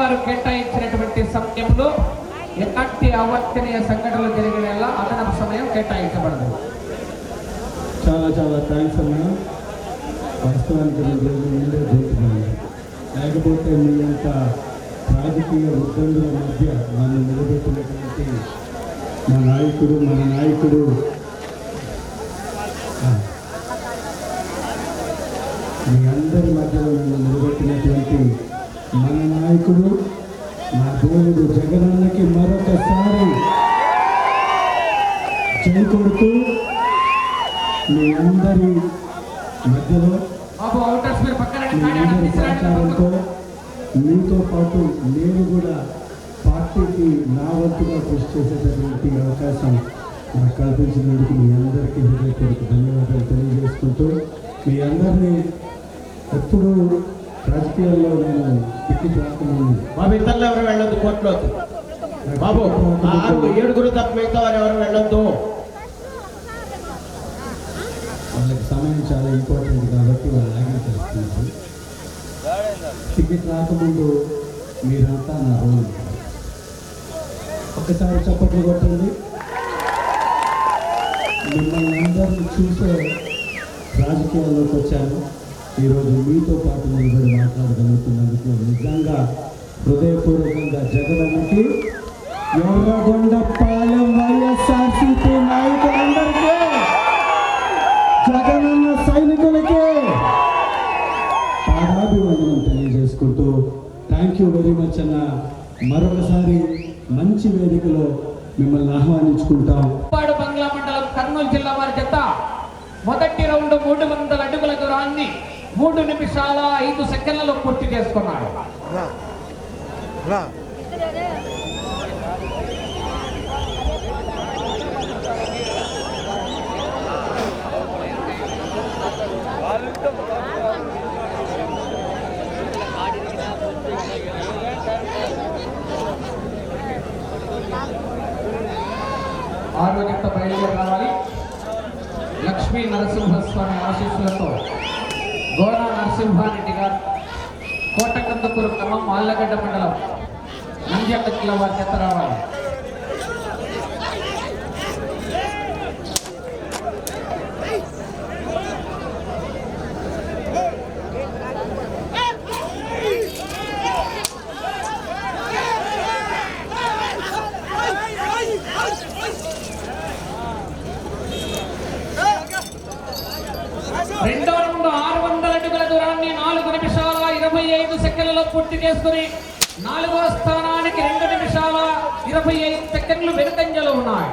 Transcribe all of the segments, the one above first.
వారు కేటాయించినటువంటి సమయంలో ఎలాంటి అవర్తనీయ సంఘటనలు జరిగిన అదనపు సమయం కేటాయించబడదు. చాలా చాలా థ్యాంక్స్ అన్న. వాస్తవానికి ముందే దొరుకుతున్నాను లేకపోతే మీ యొక్క రాజకీయ ఉద్దండుల మధ్య నన్ను నిలబెట్టినటువంటి మా నాయకుడు మన నాయకుడు. మీ అందరి మధ్యలో నన్ను నిలబెట్టినటువంటి మన నాయకుడు నా దేవుడు జగనన్నకి మరొకసారి జై కొడుతూ మీ అందరి మధ్యలో మీ అందరి సహకారంతో మీతో పాటు నేను కూడా పార్టీకి నా వంతుగా కృషి చేసేటటువంటి అవకాశం నాకు కల్పించినందుకు మీ అందరికీ హృదయపూర్వక ధన్యవాదాలు తెలియజేసుకుంటూ మీ అందరినీ ఎప్పుడూ రాజకీయాల్లో నేను టికెట్ రాకముందు బాబు ఇతరులు ఎవరు వెళ్ళొద్దు కోర్టులోకి. బాబు ఆరు ఏడుగురు తప్ప మిగతా వారు ఎవరు వెళ్ళొద్దు. వాళ్ళకి సమయం చాలా ఇంపార్టెంట్ కాబట్టి వాళ్ళు ఆగించేస్తున్నారు టికెట్ రాకముందు మీరంతా నా రోల్ ఒక్కసారి చప్పట్లు కొట్టండి. మిమ్మల్ని అందరిని చూసే రాజకీయాల్లోకి వచ్చాను. ఈరోజు మీతో పాటు నిలబడి మాట్లాడగలుగుతున్నందుకు నిజంగా హృదయపూర్వకంగా జగనన్నకి ఎర్రగొండపాలెం వైఎస్ఆర్సీపీ నాయకులందరికీ జగనన్న సైనికులకి పాదాభివందనం తెలియజేసుకుంటూ థ్యాంక్ యూ వెరీ మచ్ అన్న మరొకసారి మంచి వేదికలో మిమ్మల్ని ఆహ్వానించుకుంటాం. ఉప్పాడు బంగ్లా మండలం కర్నూలు జిల్లా వారి చెత్త. మొదటి రౌండ్ మూడు వందల అడుగుల దూరాన్ని మూడు నిమిషాల ఐదు సెకండ్లలో పూర్తి చేసుకున్నాడు. రా. రా. ఆరో జత బయలుదేరి రావాలి. లక్ష్మీ నరసింహస్వామి ఆశీస్సులతో. నరసింహారెడ్డి గారు. కోటకందకూరు క్రమం ఆళ్ళగడ్డ మండలం నంద్యాల జిల్లా వారి చేత రావాలి రెండో రౌండ్ ఆరు వందల అడుగుల దూరాన్ని నాలుగు నిమిషాల ఇరవై ఐదు సెకండ్లలో పూర్తి చేసుకుని నాలుగో స్థానానికి రెండు నిమిషాల ఇరవై ఐదు సెకండ్లు వెనుకంజలో ఉన్నాయి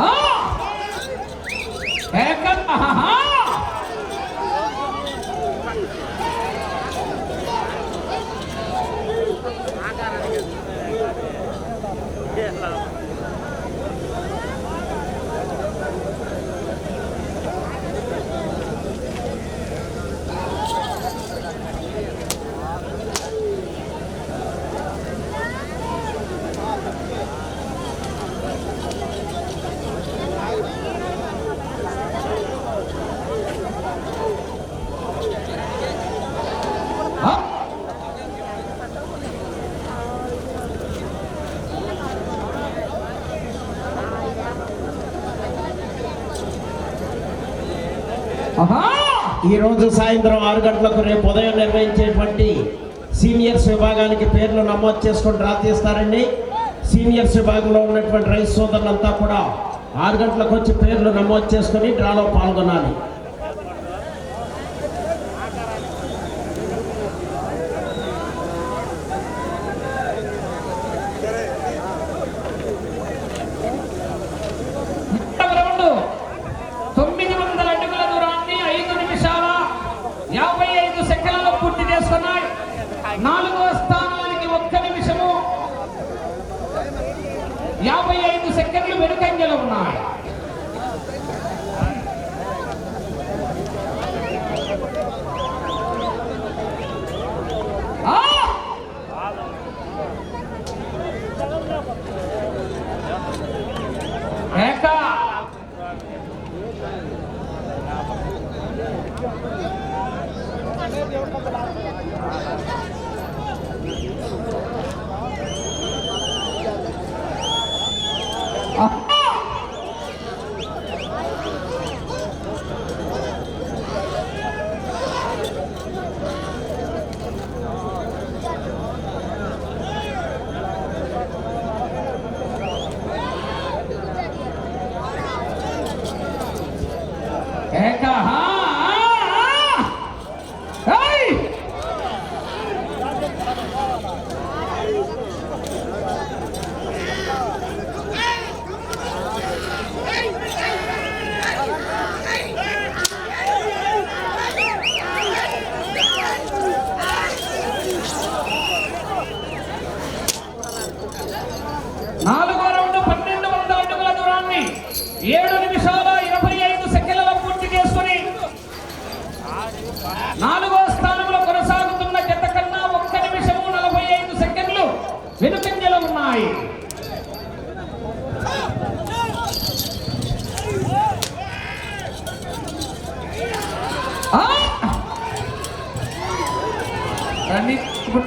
ఆ! ఏకం ఆహాహా! ఆ! ఆహా! ఈరోజు సాయంత్రం ఆరు గంటలకు రేపు ఉదయం నిర్వహించేటువంటి సీనియర్స్ విభాగానికి పేర్లు నమోదు చేసుకొని డ్రా తీస్తారండి సీనియర్స్ విభాగంలో ఉన్నటువంటి రైతు సోదరులంతా కూడా ఆరు గంటలకు వచ్చి పేర్లు నమోదు చేసుకొని డ్రాలో పాల్గొనాలి.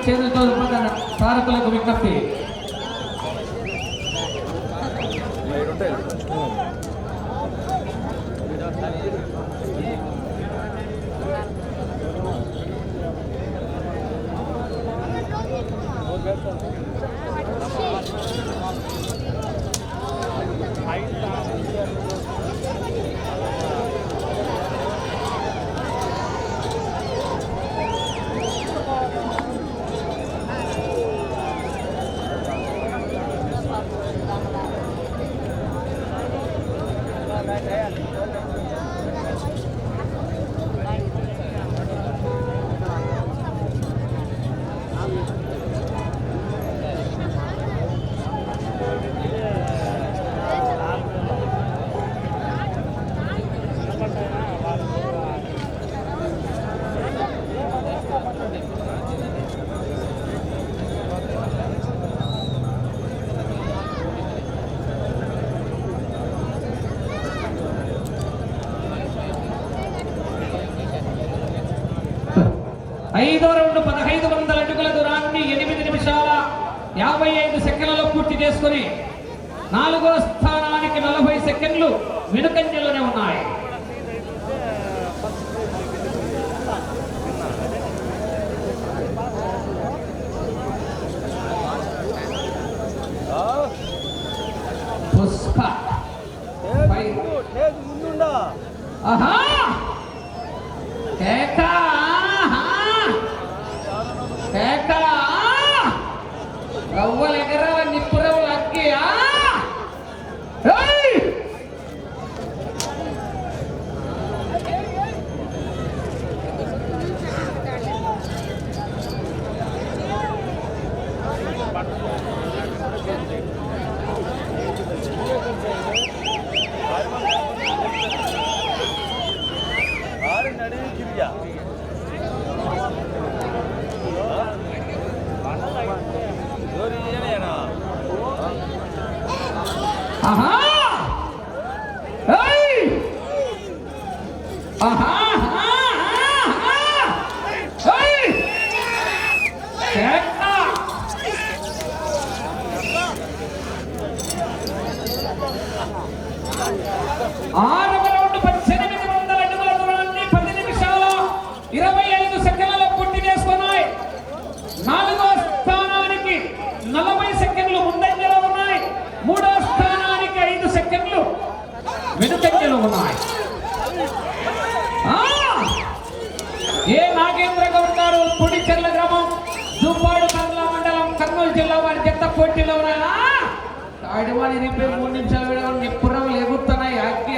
చేతులతో తారకులకు విజ్ఞప్తి Thank you. Yeah. ఐదో రౌండ్ పదహైదు వందల అడుగుల దూరాన్ని ఎనిమిది నిమిషాల యాభై ఐదు సెకండ్లలో పూర్తి చేసుకుని నాలుగో స్థానానికి నలభై సెకండ్లు వెనుకంజలోనే ఉన్నాయి. పుష్ప. ఆహా! పొట్టిలో తాడివాడి రిపేర్ మూడు నిమిషాలు ఎప్పుడు ఎగురుతున్నాయి అగ్గి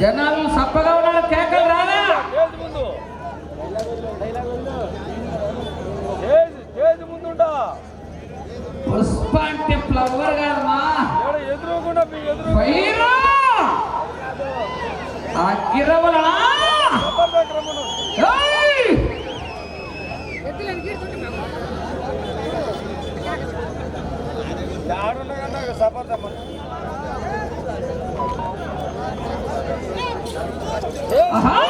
జనాలు సప్పగా ఉన్నారు కేకలు రానా ఆహా!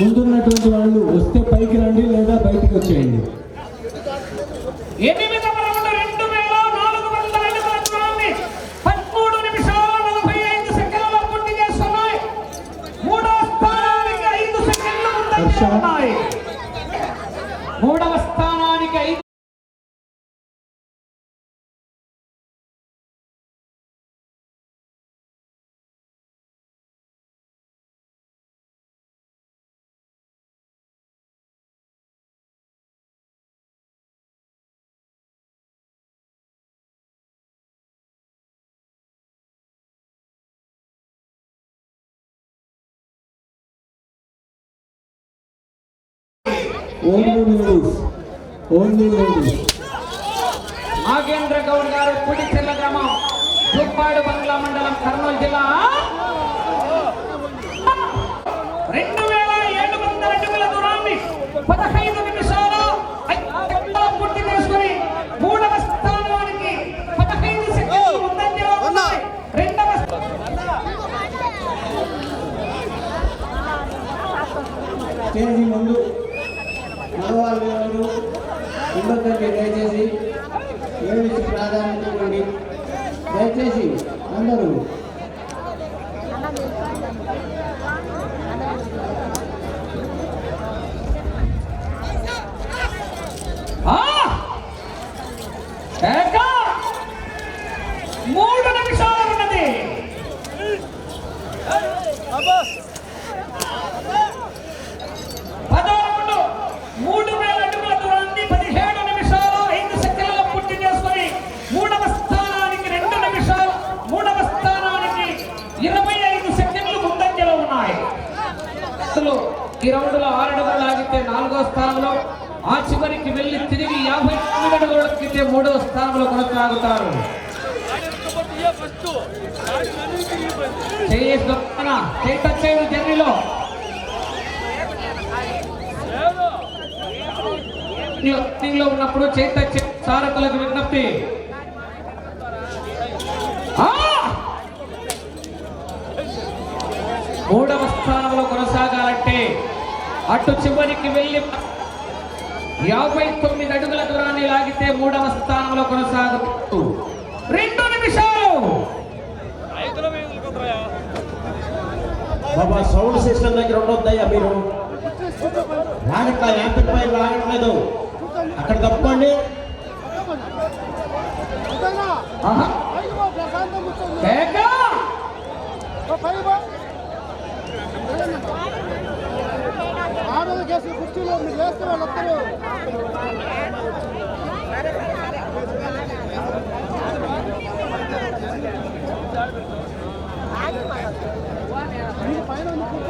ముందున్నటువంటి వాళ్ళు వస్తే పైకి రండి లేదా బయటికి వచ్చేయండి. Only ladies only ladies Nagendra Goud గారు కుడిచెల్ల గ్రామం దుప్పాడు బంగ్లా మండలం కర్నూలు జిల్లా. రెండు వేల ఏడు వందల అడుగుల దూరాన్ని పదహైదు నిమిషాల ఐదు సెకండ్లలో పూర్తి చేసుకుని మూడవ స్థానానికి పదహైదు సెకండ్లు ముందంజలో ఉన్నాయి రెండవ స్టేజీ ముందు మగవాళ్ళు ఎవరు ఉండొద్దండి దయచేసి లేడీస్ ప్రాధాన్యత ఇవ్వండి దయచేసి అందరూ ఆ! ఏక! మూడు నిమిషాలు ఉన్నది అబ్బాస్ పదో రౌండ్ మూడు వేల అడుగుల దూరాన్ని పదిహేడు నిమిషాలు ఐదు సెకండ్లలో పూర్తి చేసుకొని మూడవ స్థానానికి రెండు నిమిషాలు మూడవ స్థానానికి ఇరవై ఐదు సెకండ్లు ముందంజలో ఉన్నాయి అసలు ఈ రౌండ్లో ఆరు అడుగులు లాగితే నాలుగో స్థానంలో ఆ చివరికి వెళ్ళి తిరిగి యాభై తొమ్మిది మూడవ స్థానంలో కొనసాగుతారు. జర్నీలో. లో ఉన్నప్పుడు చేత సారథులకు విజ్ఞప్తి. మూడవ స్థానంలో కొనసాగాలంటే అటు చివరికి వెళ్ళి యాభై తొమ్మిది అడుగుల దూరాన్ని లాగితే మూడవ స్థానంలో కొనసాగుతూ రెండు నిమిషాలు. బాబా సౌండ్ సిస్టమ్ దగ్గర ఉండొద్దయ్యా మీరు. లాగట్లా యాంప్లిఫైర్ లాగట్లేదు అక్కడ తప్పుకోండి ఆహా. కేక! కుర్చీలో మీరు వేస్తే వాళ్ళు వస్తారు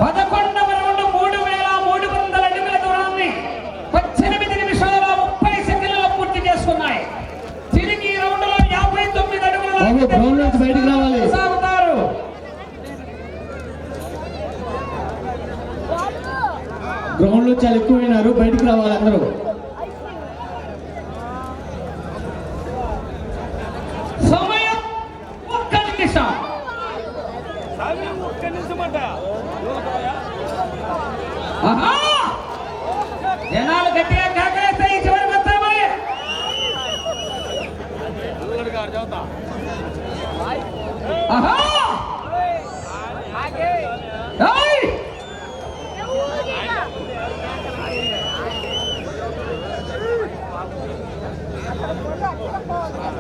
పదకొండవ రౌండ్ మూడు వేల మూడు వందల అడుగుల దూరాన్ని పద్దెనిమిది నిమిషాల ముప్పై సెకండ్లలో పూర్తి చేసుకున్నాయి తిరిగి ఈ రౌండ్లో యాభై తొమ్మిది అడుగుల బాబు, గ్రౌండ్ నుంచి బయటికి రావాలి. సాగుతారు అవకాశాలు ఎక్కువైనారు బయటకు రావాలి అందరూ. సమయం ఒక్క నిమిషం. జనాలు గట్టిగా ఈ చివరికి ఆహా! Come on.